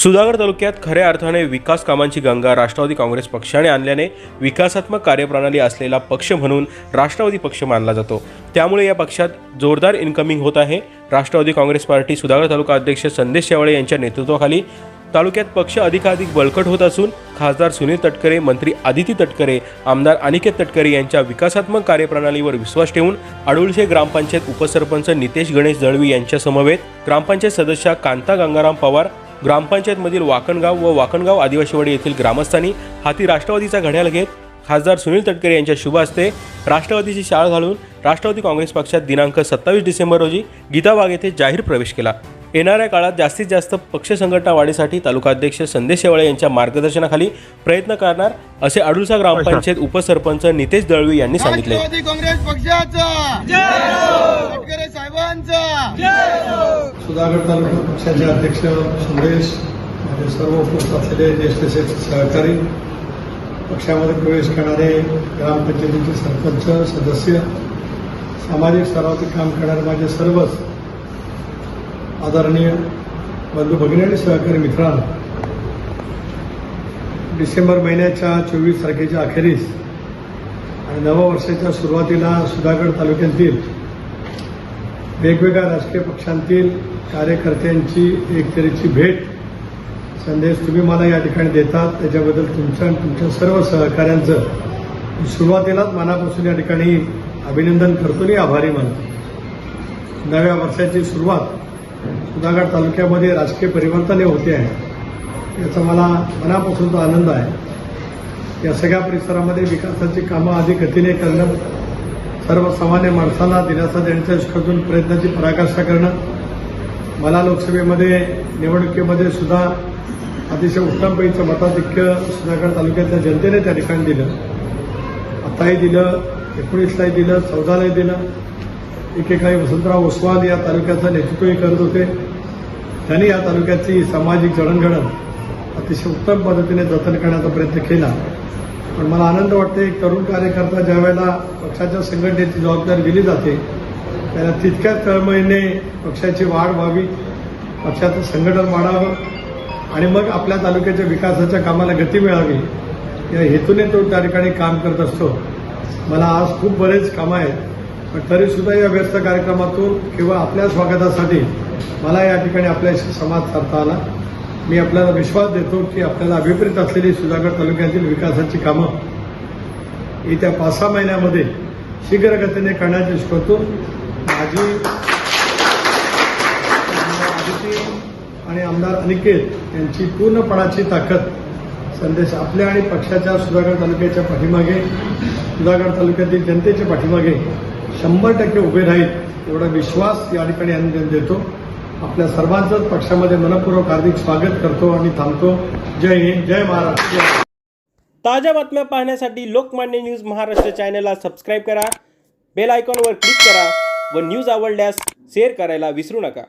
सुधागड तालुक्यात खऱ्या अर्थाने विकास कामांची गंगा राष्ट्रवादी काँग्रेस पक्षाने आणल्याने विकासात्मक कार्यप्रणाली असलेला पक्ष म्हणून राष्ट्रवादी पक्ष मानला जातो. त्यामुळे या पक्षात जोरदार इन्कमिंग होत आहे. राष्ट्रवादी काँग्रेस पार्टी सुधागड तालुका अध्यक्ष संदेश शेवाळे यांच्या नेतृत्वाखाली तालुक्यात पक्ष अधिकाधिक बळकट होत असून खासदार सुनील तटकरे मंत्री आदिती तटकरे आमदार अनिकेत तटकरे यांच्या विकासात्मक कार्यप्रणालीवर विश्वास ठेवून अडुळशे ग्रामपंचायत उपसरपंच नितेश गणेश दळवी यांच्यासमवेत ग्रामपंचायत सदस्या कांता गंगाराम पवार ग्रामपंचायतमधील वाकणगाव व वाकणगाव आदिवासीवाडी येथील ग्रामस्थांनी हाती राष्ट्रवादीचा घड्याळ घेत खासदार सुनील तटकरे यांच्या शुभ हस्ते राष्ट्रवादीची शाळ घालून राष्ट्रवादी काँग्रेस पक्षात दिनांक सत्तावीस डिसेंबर रोजी गीताबाग येथे जाहीर प्रवेश केला. येणाऱ्या काळात जास्तीत जास्त पक्ष संघटना वाढीसाठी तालुकाध्यक्ष संदेश शेवाळे यांच्या मार्गदर्शनाखाली प्रयत्न करणार असे अडुळसा ग्रामपंचायत उपसरपंच नितेश दळवी यांनी सांगितले. राष्ट्रवादी काँग्रेस पक्षाचा. तटकरे साहेबांचा. सुधागड तालुका पक्षाचे अध्यक्ष सुरेश माझे सर्व उपस्थित असलेले ज्येष्ठ सहकारी. पक्षामध्ये प्रवेश करणारे ग्रामपंचायतीचे सरपंच सदस्य सामाजिक स्तरावरती काम करणारे माझे सर्वच आदरणीय बंधू भगिनी आणि सहकारी मित्रांनो डिसेंबर महिन्याच्या चोवीस तारखेच्या अखेरीस आणि नववर्षाच्या सुरुवातीला सुधागड तालुक्यातील वेगवेगळ्या राजकीय पक्षांतील कार्यकर्त्यांची एक तऱ्हेची भेट संदेश तुम्ही मला या ठिकाणी देतात. त्याच्याबद्दल तुमचं आणि तुमच्या सर्व सहकाऱ्यांचं सुरुवातीलाच मनापासून या ठिकाणी अभिनंदन करतो आणि आभारी मानतो. नव्या वर्षाची सुरुवात सुधागड तालुक्यामध्ये राजकीय परिवर्तन हे होते आहे. याचा मला मनापासूनचा आनंद आहे. या सगळ्या परिसरामध्ये विकासाची कामं अधिक गतीने करणं सर्वसामान्य माणसाला दिलासा देण्याच्या दृष्टीतून प्रयत्नाची पराकाष्ठा करणं. मला लोकसभेमध्ये निवडणुकीमध्ये सुद्धा अतिशय उत्तमपैकीचं मताधिक्य सुधागड तालुक्यातल्या जनतेने त्या ठिकाणी दिलं. आताही दिलं एकोणीसलाही दिलं चौदालाही दिलं. एकेकाळी वसंतराव ओसवाल या तालुक्याचं नेतृत्वही करत होते. त्यांनी या तालुक्याची सामाजिक जडणघडण अतिशय उत्तम पद्धतीने जतन करण्याचा प्रयत्न केला. पण मला आनंद वाटते एक तरुण कार्यकर्ता ज्या वेळेला पक्षाच्या संघटनेची जबाबदारी दिली जाते त्याला तितक्याच तळमळीने पक्षाची वाढ व्हावी पक्षाचं संघटन वाढावं आणि मग आपल्या तालुक्याच्या विकासाच्या कामाला गती मिळावी या हेतूने तो त्या ठिकाणी काम करत असतो. मला आज खूप बरेच कामं आहेत पण तरीसुद्धा या व्यस्त कार्यक्रमातून किंवा आपल्या स्वागतासाठी मला या ठिकाणी आपल्याशी संवाद साधता आला. मी आपल्याला विश्वास देतो की आपल्याला अभिप्रेत असलेली सुधागड तालुक्यातील विकासाची कामं येत्या पाच सहा महिन्यामध्ये शीघ्रगतीने करण्याची शिकवतो माझी आदिती आणि आमदार अनिकेत यांची पूर्णपणाची ताकद संदेश आपल्या आणि पक्षाच्या सुधागड तालुक्याच्या पाठीमागे सुधागड तालुक्यातील जनतेच्या पाठीमागे शंभर टक्के उभे राहील एवढा विश्वास या ठिकाणी आम्ही देतो. आपल्या सर्वांचंच पक्षामध्ये मनपूर्वक हार्दिक स्वागत करतो आणि थांबतो. जय हिंद जय महाराष्ट्र. ताज्या बातम्या पाहण्यासाठी लोकमान्य न्यूज महाराष्ट्र चॅनलला सबस्क्राईब करा बेल आयकॉनवर क्लिक करा व न्यूज आवडल्यास शेअर करायला विसरू नका.